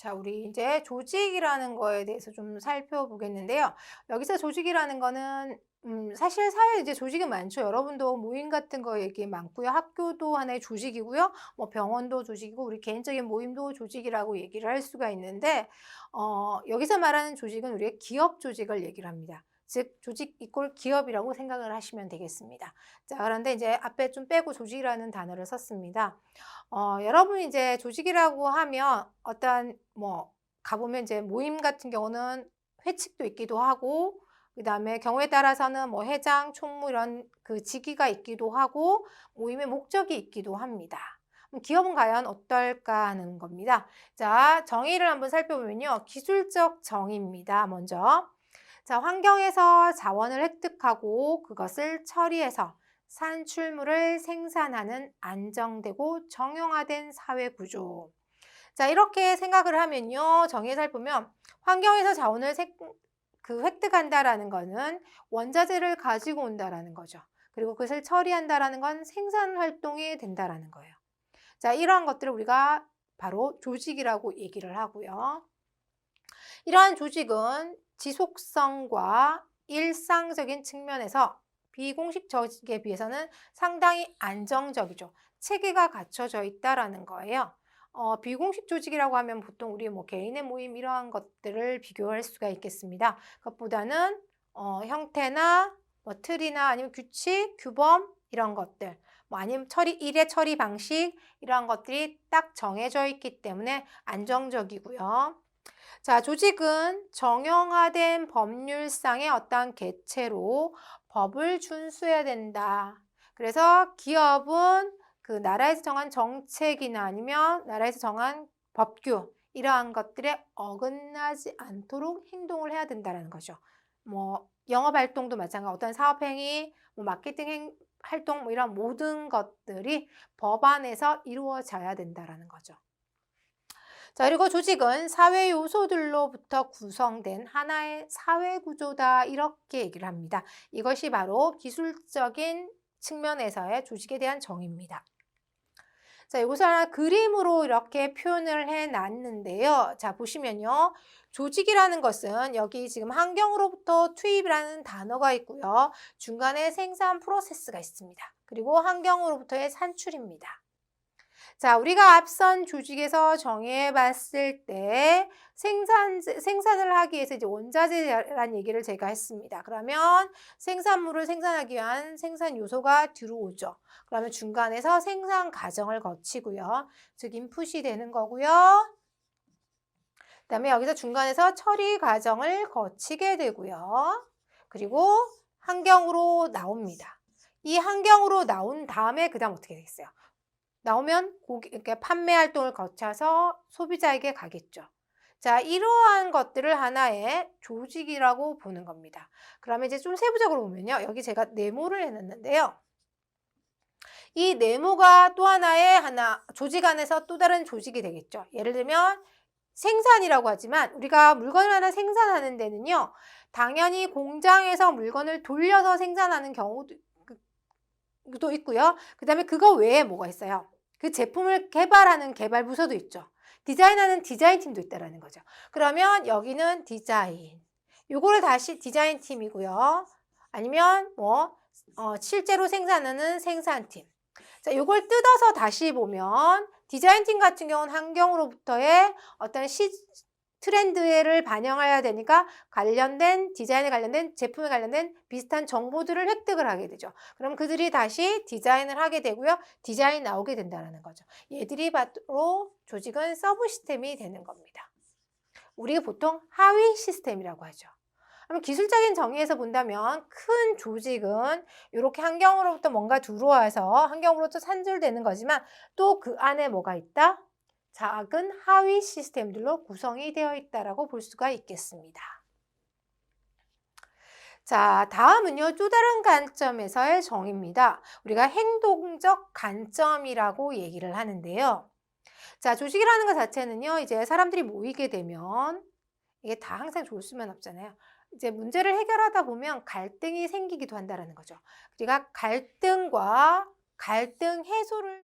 자, 우리 이제 조직이라는 거에 대해서 좀 살펴보겠는데요. 여기서 조직이라는 거는 음, 사실 사회에 이제 조직이 많죠. 여러분도 모임 같은 거 얘기 많고요. 학교도 하나의 조직이고요. 뭐 병원도 조직이고 우리 개인적인 모임도 조직이라고 얘기를 할 수가 있는데 어, 여기서 말하는 조직은 우리의 기업 조직을 얘기를 합니다. 즉 조직 이꼴 기업이라고 생각을 하시면 되겠습니다. 자, 그런데 이제 앞에 좀 빼고 조직이라는 단어를 썼습니다. 어, 여러분 이제 조직이라고 하면 어떤 뭐 가보면 이제 모임 같은 경우는 회칙도 있기도 하고 그 다음에 경우에 따라서는 뭐 회장, 총무 이런 그 직위가 있기도 하고 모임의 목적이 있기도 합니다. 기업은 과연 어떨까 하는 겁니다. 자, 정의를 한번 살펴보면요. 기술적 정의입니다. 먼저. 자, 환경에서 자원을 획득하고 그것을 처리해서 산출물을 생산하는 안정되고 정형화된 사회 구조. 자, 이렇게 생각을 하면요. 정의에 살펴보면 환경에서 자원을 생- 그 획득한다라는 거는 원자재를 가지고 온다라는 거죠. 그리고 그것을 처리한다라는 건 생산 활동이 된다라는 거예요. 자, 이러한 것들을 우리가 바로 조직이라고 얘기를 하고요. 이러한 조직은 지속성과 일상적인 측면에서 비공식 조직에 비해서는 상당히 안정적이죠. 체계가 갖춰져 있다라는 거예요. 어, 비공식 조직이라고 하면 보통 우리 뭐 개인의 모임 이러한 것들을 비교할 수가 있겠습니다. 그것보다는 어, 형태나 뭐 틀이나 아니면 규칙, 규범 이런 것들, 뭐 아니면 처리 일의 처리 방식 이러한 것들이 딱 정해져 있기 때문에 안정적이고요. 자, 조직은 정형화된 법률상의 어떤 개체로 법을 준수해야 된다. 그래서 기업은 그 나라에서 정한 정책이나 아니면 나라에서 정한 법규 이러한 것들에 어긋나지 않도록 행동을 해야 된다는 거죠. 뭐 영업 활동도 마찬가지, 어떤 사업 행위, 뭐 마케팅 행, 활동 뭐 이런 모든 것들이 법 안에서 이루어져야 된다라는 거죠. 자, 그리고 조직은 사회 요소들로부터 구성된 하나의 사회 구조다 이렇게 얘기를 합니다. 이것이 바로 기술적인 측면에서의 조직에 대한 정의입니다. 자, 이것을 하나 그림으로 이렇게 표현을 해 놨는데요. 자, 보시면요. 조직이라는 것은 여기 지금 환경으로부터 투입이라는 단어가 있고요. 중간에 생산 프로세스가 있습니다. 그리고 환경으로부터의 산출입니다. 자, 우리가 앞선 조직에서 정해 봤을 때 생산, 생산을 하기 위해서 이제 원자재라는 얘기를 제가 했습니다. 그러면 생산물을 생산하기 위한 생산 요소가 들어오죠. 그러면 중간에서 생산 과정을 거치고요. 즉, 인풋이 되는 거고요. 그 다음에 여기서 중간에서 처리 과정을 거치게 되고요. 그리고 환경으로 나옵니다. 이 환경으로 나온 다음에 그 다음 어떻게 되겠어요? 나오면 고기, 이렇게 판매 활동을 거쳐서 소비자에게 가겠죠. 자, 이러한 것들을 하나의 조직이라고 보는 겁니다. 그러면 이제 좀 세부적으로 보면요. 여기 제가 네모를 해놨는데요. 이 네모가 또 하나의 하나, 조직 안에서 또 다른 조직이 되겠죠. 예를 들면 생산이라고 하지만 우리가 물건을 하나 생산하는 데는요. 당연히 공장에서 물건을 돌려서 생산하는 경우도 도 있고요. 그 다음에 그거 외에 뭐가 있어요? 그 제품을 개발하는 개발 부서도 있죠. 디자인하는 디자인 팀도 있다라는 거죠. 그러면 여기는 디자인. 요거를 다시 디자인 팀이고요. 아니면 뭐 어, 실제로 생산하는 생산팀. 자, 요걸 뜯어서 다시 보면 디자인 팀 같은 경우는 환경으로부터의 어떤 시, 트렌드를 반영해야 되니까 관련된 디자인에 관련된 제품에 관련된 비슷한 정보들을 획득을 하게 되죠. 그럼 그들이 다시 디자인을 하게 되고요. 디자인 나오게 된다는 거죠. 얘들이 바로 조직은 서브 시스템이 되는 겁니다. 우리가 보통 하위 시스템이라고 하죠. 그럼 기술적인 정의에서 본다면 큰 조직은 이렇게 환경으로부터 뭔가 들어와서 환경으로부터 산출되는 거지만 또 그 안에 뭐가 있다? 작은 하위 시스템들로 구성이 되어 있다라고 볼 수가 있겠습니다. 자, 다음은요, 또 다른 관점에서의 정의입니다. 우리가 행동적 관점이라고 얘기를 하는데요. 자, 조직이라는 것 자체는요, 이제 사람들이 모이게 되면 이게 다 항상 좋을 수면 없잖아요. 이제 문제를 해결하다 보면 갈등이 생기기도 한다는 거죠. 우리가 갈등과 갈등 해소를